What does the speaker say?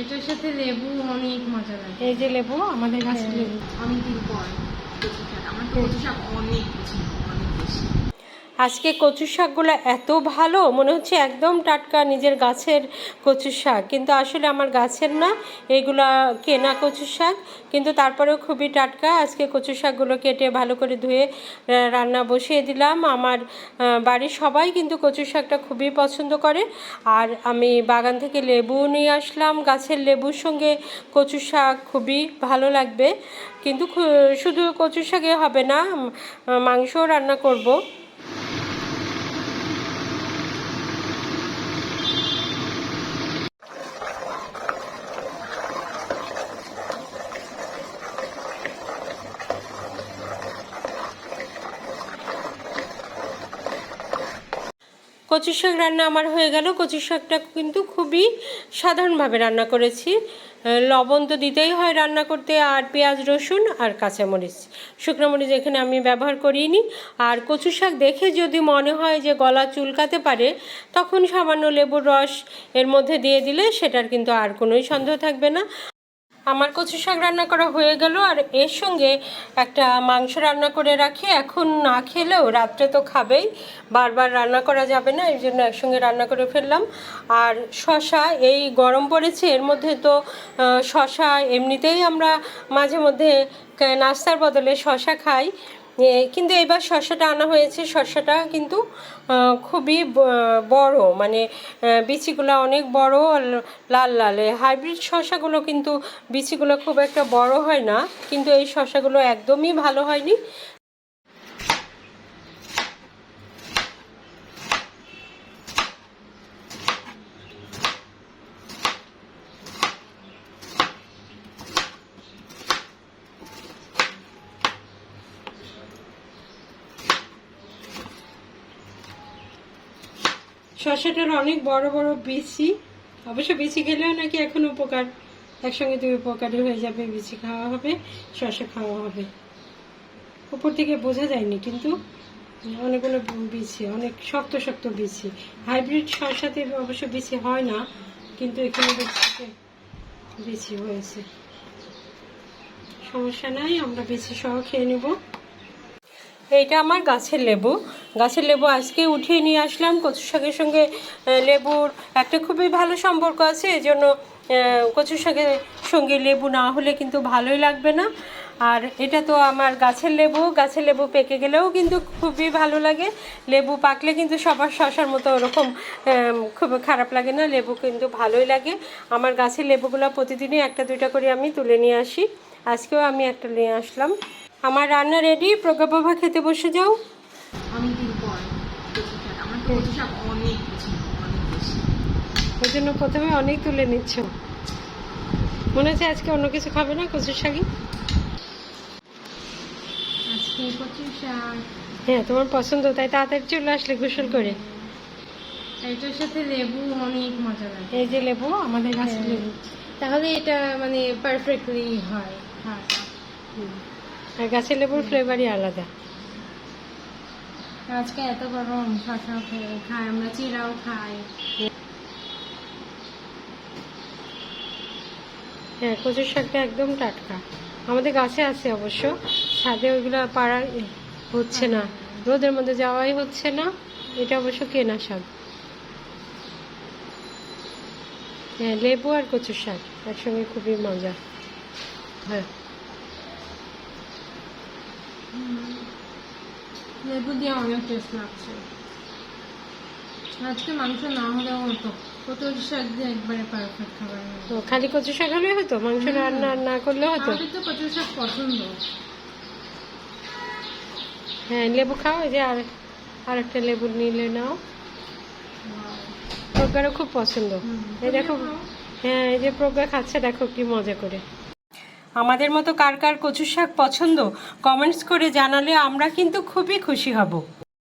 এটার সাথে লেবু অনেক মজা লাগে। এই যে লেবু আমাদের গাছের লেবু। লেবু দিন পর আমার তো অনেক পছন্দ অনেক বেশি। আজকে কচু শাকগুলো এত ভালো, মনে হচ্ছে একদম টাটকা নিজের গাছের কচু শাক। কিন্তু আসলে আমার গাছের না, এগুলা কেনা কচু শাক, কিন্তু তারপরেও খুবই টাটকা। আজকে কচু শাকগুলো কেটে ভালো করে ধুয়ে রান্না বসিয়ে দিলাম। আমার বাড়ির সবাই কিন্তু কচু শাকটা খুবই পছন্দ করে। আর আমি বাগান থেকে লেবু নিয়ে আসলাম। গাছের লেবুর সঙ্গে কচু শাক খুবই ভালো লাগবে। কিন্তু শুধু কচু শাকে হবে না মাংসও রান্না করব। কচু শাক রান্না আমার হয়ে গেল। কচু শাকটা কিন্তু খুবই সাধারণভাবে রান্না করেছি। লবণ তো দিতেই হয় রান্না করতে, আর পেঁয়াজ, রসুন, আর কাঁচামরিচ। শুকনো মরিচ এখানে আমি ব্যবহার করিনি। আর কচু শাক দেখে যদি মনে হয় যে গলা চুলকাতে পারে, তখন সামান্য লেবুর রস এর মধ্যে দিয়ে দিলে সেটার কিন্তু আর কোনোই সন্দেহ থাকবে না। আমার কচু শাক রান্না করা হয়ে গেল আর এর সঙ্গে একটা মাংস রান্না করে রাখি। এখন না খেলেও রাত্রে তো খাবেই, বারবার রান্না করা যাবে না, এই জন্য একসঙ্গে রান্না করে ফেললাম। আর শশা, এই গরম পড়েছে, এর মধ্যে তো শশা এমনিতেই আমরা মাঝে মধ্যে নাস্তার বদলে শশা খাই। কিন্তু এবার শশাটা আনা হয়েছে। শশাটা কিন্তু খুবই বড়। মানে বিচিগুলো অনেক বড় লাল লাল। হাইব্রিড শশাগুলো কিন্তু বিচিগুলো খুব একটা বড় হয় না। কিন্তু এই শসাগুলো একদমই ভালো হয়নি। শসাটার অনেক বড় বড় বিচি। অবশ্য বিচি খেলেও নাকি এখন উপকার। একসঙ্গে দুই উপকারী হয়ে যাবে, বিচি খাওয়া হবে শসা খাওয়া হবে। উপর থেকে বোঝা যায়নি, কিন্তু অনেকগুলো বিচি, অনেক শক্ত শক্ত বিচি। হাইব্রিড শসাতে অবশ্য বিচি হয় না, কিন্তু এখানে যে বিচি হয়েছে। সমস্যা নাই, আমরা বিচি সহ খেয়ে নেব। এইটা আমার গাছের লেবু। গাছের লেবু আজকে উঠিয়ে নিয়ে আসলাম। কচু শাকের সঙ্গে লেবুর একটা খুবই ভালো সম্পর্ক আছে এই জন্য আহ, কচু শাকের সঙ্গে লেবু না হলে কিন্তু ভালোই লাগবে না। আর এটা তো আমার গাছের লেবু। গাছের লেবু পেকে গেলেও কিন্তু খুবই ভালো লাগে। লেবু পাকলে কিন্তু সবার শশার মতো ওরকম খুব খারাপ লাগে না। লেবু কিন্তু ভালোই লাগে। আমার গাছের লেবুগুলো প্রতিদিনই একটা দুইটা করে আমি তুলে নিয়ে আসি। আজকেও আমি একটা নিয়ে আসলাম। আমার রান্না রেডি প্রজ্ঞাপ্রভা খেতে বসে যাও। শাক শাক বেশি। ওই জন্য প্রথমে অনেক তুলে নিচ্ছ। মনে হচ্ছে আজকে অন্য কিছু খাবে না কচু শাকই? আজকে হ্যাঁ তোমার পছন্দ তাই তাড়াতাড়ি চলে আসলে গোসল করে। এটার সাথে লেবু অনেক মজা লাগে। এই যে লেবু আমাদের গাছের হ্যাঁ। লেবু। তাহলে এটা মানে পারফেক্টলি হয়। হ্যাঁ। আর গাছের লেবুর ফ্লেভারই আলাদা। আজকে এত গরম শশা খাই আমরা চিরাও খাই। হ্যাঁ কচুর শাকটা একদম টাটকা। আমাদের গাছে আছে অবশ্য। ছাদে ওইগুলো পাড়া হচ্ছে না। রোদের মধ্যে যাওয়াই হচ্ছে না। এটা অবশ্য কেনা শাক। হ্যাঁ লেবু আর কচুর শাক একসঙ্গে খুবই মজা। হ্যাঁ। লেবু দিয়ে অনেক টেস্ট লাগছে আজকে মাংস না হলেও হতো। কচু শাক দিয়ে একবারে পারফেক্ট খাবার তো খালি কচু শাক হলেই হতো? মাংস রান্না না করলেও হতো? আমাদের তো কচু শাক পছন্দ। হ্যাঁ লেবু খাও এই যে আর আর একটা লেবু নিলে নাও। প্রজ্ঞারও খুব পছন্দ। এই দেখো হ্যাঁ এই যে প্রজ্ঞা খাচ্ছে দেখো কি মজা করে। আমাদের মতো কার কার কচু শাক পছন্দ কমেন্টস করে জানালে আমরা কিন্তু খুবই খুশি হব।